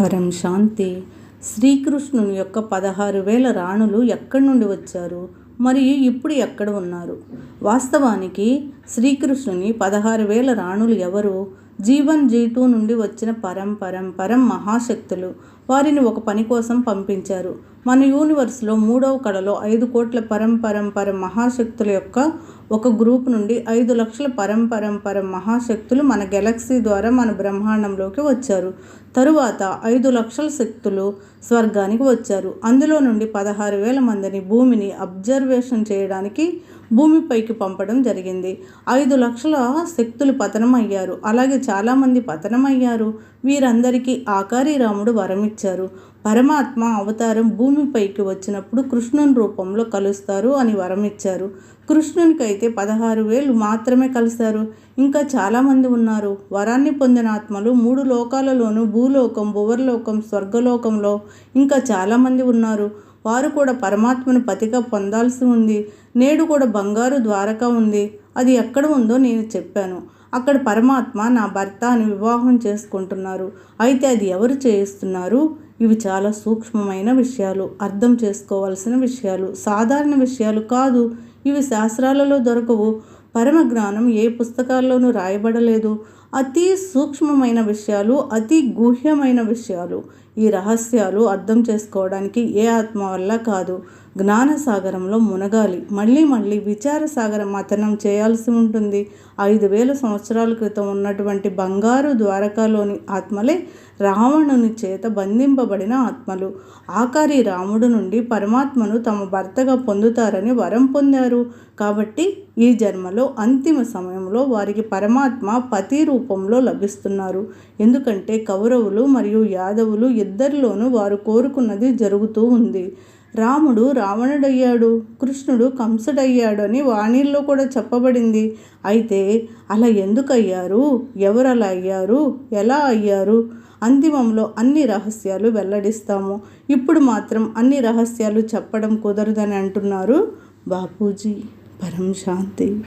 పరం శాంతి. శ్రీకృష్ణుని యొక్క పదహారు వేల రాణులు ఎక్కడి నుండి వచ్చారు? మరియు ఇప్పుడు ఎక్కడ ఉన్నారు? వాస్తవానికి శ్రీకృష్ణుని పదహారు వేల రాణులు ఎవరు? జీవన్ జీటూ నుండి వచ్చిన పరం పరం పరం మహాశక్తులు. వారిని ఒక పని కోసం పంపించారు. మన యూనివర్స్లో మూడవ కళలో ఐదు కోట్ల పరం పరం పరం మహాశక్తుల యొక్క ఒక గ్రూప్ నుండి ఐదు లక్షల పరంపరంపర మహాశక్తులు మన గెలక్సీ ద్వారా మన బ్రహ్మాండంలోకి వచ్చారు. తరువాత ఐదు లక్షల శక్తులు స్వర్గానికి వచ్చారు. అందులో నుండి పదహారు వేల మందిని భూమిని అబ్జర్వేషన్ చేయడానికి భూమిపైకి పంపడం జరిగింది. ఐదు లక్షల శక్తులు పతనమయ్యారు. అలాగే చాలామంది పతనమయ్యారు. వీరందరికీ ఆకారి రాముడు వరమిచ్చారు. పరమాత్మ అవతారం భూమిపైకి వచ్చినప్పుడు కృష్ణుని రూపంలో కలుస్తారు అని వరమిచ్చారు కృష్ణునికైతే పదహారు వేలు మాత్రమే కలిశారు. ఇంకా చాలామంది ఉన్నారు. వరాన్ని పొందిన ఆత్మలు మూడు లోకాలలోనూ భూలోకం భువర్లోకం స్వర్గలోకంలో ఇంకా చాలామంది ఉన్నారు. వారు కూడా పరమాత్మను పతిగా పొందాల్సి ఉంది. నేడు కూడా బంగారు ద్వారక ఉంది. అది ఎక్కడ ఉందో నేను చెప్పాను. అక్కడ పరమాత్మ నా భర్త అని వివాహం చేసుకుంటున్నారు. అయితే అది ఎవరు చేయిస్తున్నారు? ఇవి చాలా సూక్ష్మమైన విషయాలు అర్థం చేసుకోవాల్సిన విషయాలు సాధారణ విషయాలు కాదు. ఇవి శాస్త్రాలలో దొరకవు. పరమ జ్ఞానం ఏ పుస్తకాల్లోనూ రాయబడలేదు. అతి సూక్ష్మమైన విషయాలు అతి గుహ్యమైన విషయాలు. ఈ రహస్యాలు అర్థం చేసుకోవడానికి ఏ ఆత్మ వల్ల కాదు. జ్ఞానసాగరంలో మునగాలి. మళ్ళీ మళ్ళీ విచారసాగర మతనం చేయాల్సి ఉంటుంది. ఐదు వేల సంవత్సరాల క్రితం ఉన్నటువంటి బంగారు ద్వారకాలోని ఆత్మలే రావణుని చేత బంధింపబడిన ఆత్మలు. ఆకారి రాముడు నుండి పరమాత్మను తమ భర్తగా పొందుతారని వరం పొందారు. కాబట్టి ఈ జన్మలో అంతిమ సమయంలో వారికి పరమాత్మ పతి రూపంలో లభిస్తున్నారు. ఎందుకంటే కౌరవులు మరియు యాదవులు ఇద్దరిలోనూ వారు కోరుకున్నది జరుగుతూ ఉంది. రాముడు రావణుడయ్యాడు కృష్ణుడు కంసుడయ్యాడు అని వాణిల్లో కూడా చెప్పబడింది. అయితే అలా ఎందుకు అయ్యారు ఎవరు అలా అయ్యారు? ఎలా అయ్యారు? అంతిమంలో అన్ని రహస్యాలు వెల్లడిస్తాము. ఇప్పుడు మాత్రం అన్ని రహస్యాలు చెప్పడం కుదరదని అంటున్నారు బాపూజీ. పరం శాంతి.